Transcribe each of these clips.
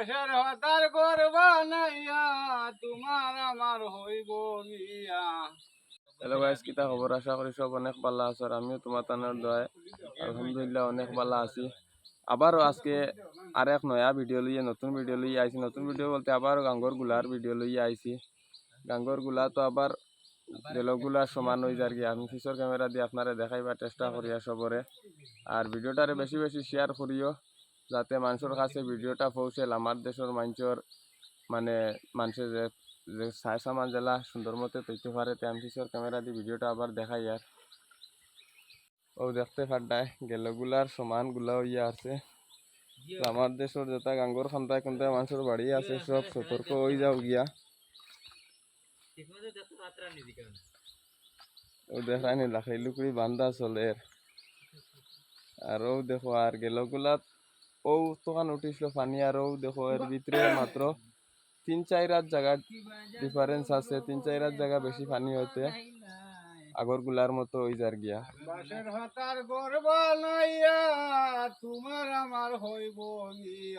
বাসের হতার করবা নাইয়া তোমার আমার হইব গিয়া হ্যালো গাইস কিতা খবর? আশা করি সব অনেক ভালো আছো আর আমিও তোমার তানার দয় আলহামদুলিল্লাহ অনেক ভালো আছি। আবারও আজকে আর এক নয়া ভিডিও লইয়ে, নতুন ভিডিও লইয়ে আইছি। নতুন ভিডিও বলতে আবার গাঙ্গরগুলার ভিডিও লইয়ে আইছি। গাঙ্গরগুলা তো আবার বেলগুলা সমান হয়ে যার কি আমি ফিসর ক্যামেরা দিয়ে আপনারা দেখাইবার চেষ্টা করিয়া সবরে। আর ভিডিওটারে বেশি বেশি শেয়ার করিও। যাতে মানুষের কাছে ভিডিওটা পৌঁছেল আমার দেশের মানুষের মানে মানুষের যে যে সাই সামান জেলা সুন্দর মতো তৈতে পারে তে আমি ফিসর ক্যামেরা দিয়ে ভিডিওটা আবার দেখাই আর ও দেখতে পাড্ডায় গেলগুলার সমানগুলা হইয়া আছে। আমার দেশের যেটা গাঙ্গর খান্তায় খান্তায় মানুষের বাড়ি আছে সব সতর্ক হয়ে যাও গিয়া ও দেখাই নি লাখাই লুকড়ি বান্ধা চলে। আর ও দেখো আর গেলগুলাত ও তখন উঠিছিল পানি আর ও দেখো এর ভিতরে মাত্র তিন চার রাত জায়গা ডিফারেন্স আছে তিন চার রাত জায়গা বেশি পানি হইতে আগরগুলার মতো ওই যার গিয়া বাসের হতার করবা নাইয়া তোমার আমার হইব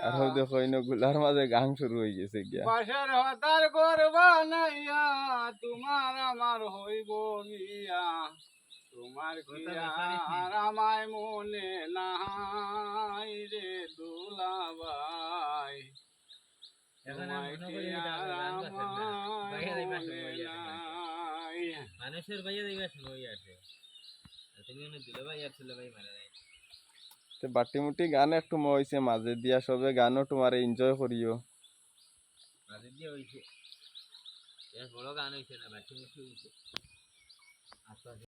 আর ও দেখো ইনো গুলার মাঝে গান শুরু হয়ে গেছে গিয়া বাসের হতার করবা নাইয়া তোমার আমার হইব গিয়া তোমার কি আর আমায় মনে রে দুলাবাই তোমায় কি আর আমায় নাই। মানুষের ভাইয়া দেখবে সময় আছে। তুমি দিলে ভাই আর ছেলে ভাই মারা নাই তে বাটি মুটি গান একটু মইছে মাঝে দিয়া সবে গানও তোমার এনজয় করিও। মাঝে দিয়ে বড় গান না